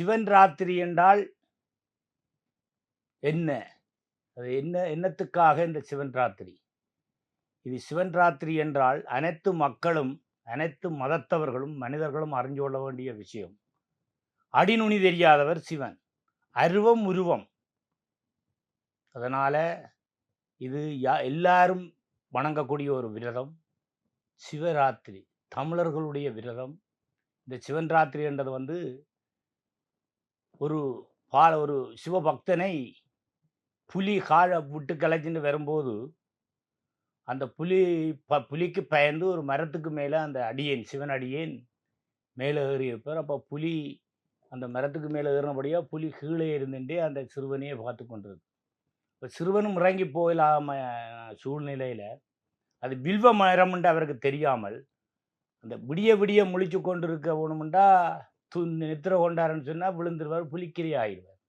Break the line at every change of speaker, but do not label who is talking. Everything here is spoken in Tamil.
சிவன் ராத்திரி என்றால் என்ன? அது என்ன என்னத்துக்காக இந்த சிவன் ராத்திரி? இது சிவன் ராத்திரி என்றால் அனைத்து மக்களும் அனைத்து மதத்தவர்களும் மனிதர்களும் அறிஞ்சு கொள்ள வேண்டிய விஷயம். அடிநுனி தெரியாதவர் சிவன். அருவம் உருவம். அதனால் இது யா எல்லாரும் வணங்கக்கூடிய ஒரு விரதம். சிவராத்திரி தமிழர்களுடைய விரதம். இந்த சிவன் ராத்திரி என்றது வந்து ஒரு பால ஒரு சிவபக்தனை புலி காலை விட்டு கலைச்சின்னு வரும்போது அந்த புலி ப புலிக்கு பயந்து ஒரு மரத்துக்கு மேலே அந்த அடியேன் சிவன் அடியேன் மேலே ஏறி இருப்பார் அப்போ புலி அந்த மரத்துக்கு மேலே ஏறினபடியாக புலி கீழே இருந்துட்டே அந்த சிறுவனையே பார்த்து கொண்டிருக்கு இப்போ சிறுவனும் இறங்கி போயிலாம சூழ்நிலையில். அது வில்வ மரம்ன்ட்டு அவருக்கு தெரியாமல் அந்த விடிய விடிய முழிச்சு கொண்டு இருக்க வேணுமெண்டா நித்திர கொண்டாருன்னு சொன்னால் விழுந்துருவார் புலிக்கிரி ஆயிடுவார்